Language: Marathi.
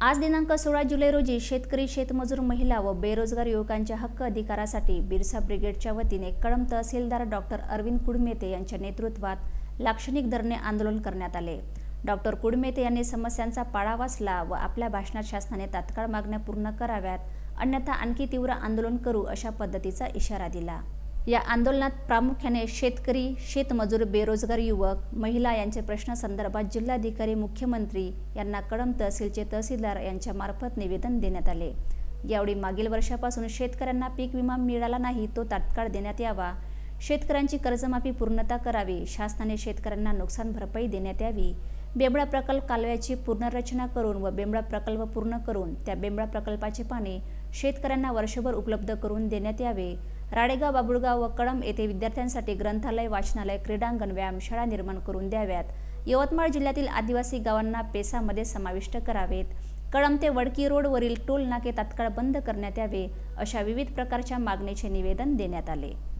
आज दिनांक सोळा जुलै रोजी शेतकरी शेतमजूर महिला व बेरोजगार युवकांच्या हक्क अधिकारासाठी बिरसा ब्रिगेडच्या वतीने कळम तहसीलदार डॉक्टर अरविंद कुडमेते यांच्या नेतृत्वात लाक्षणिक धरणे आंदोलन करण्यात आले. डॉक्टर कुडमेते यांनी समस्यांचा पाळा वाचला व आपल्या भाषणात शासनाने तात्काळ मागण्या पूर्ण कराव्यात अन्यथा आणखी तीव्र आंदोलन करू अशा पद्धतीचा इशारा दिला. या आंदोलनात प्रामुख्याने शेतकरी शेतमजूर बेरोजगार युवक महिला यांचे प्रश्न संदर्भात जिल्हाधिकारी मुख्यमंत्री यांना कडम तहसीलचे तहसीलदार यांच्यामार्फत निवेदन देण्यात आले. यावेळी मागील वर्षापासून शेतकऱ्यांना पीक विमा मिळाला नाही तो तात्काळ देण्यात यावा. शेतकऱ्यांची कर्जमाफी पूर्णता करावी. शासनाने शेतकऱ्यांना नुकसान भरपाई देण्यात यावी. बेंबळा प्रकल्प कालव्याची पुनर्रचना करून व बेंबळा प्रकल्प पूर्ण करून त्या बेंबळा प्रकल्पाचे पाणी शेतकऱ्यांना वर्षभर उपलब्ध करून देण्यात यावे. राडेगाव बाबुळगाव व कळंब येथे विद्यार्थ्यांसाठी ग्रंथालय वाचनालय क्रीडांगण व्यायामशाळा निर्माण करून द्याव्यात. यवतमाळ जिल्ह्यातील आदिवासी गावांना पेसामध्ये समाविष्ट करावेत. कळंब ते वडकी रोडवरील टोल नाके तात्काळ बंद करण्यात यावे अशा विविध प्रकारच्या मागणीचे निवेदन देण्यात आले.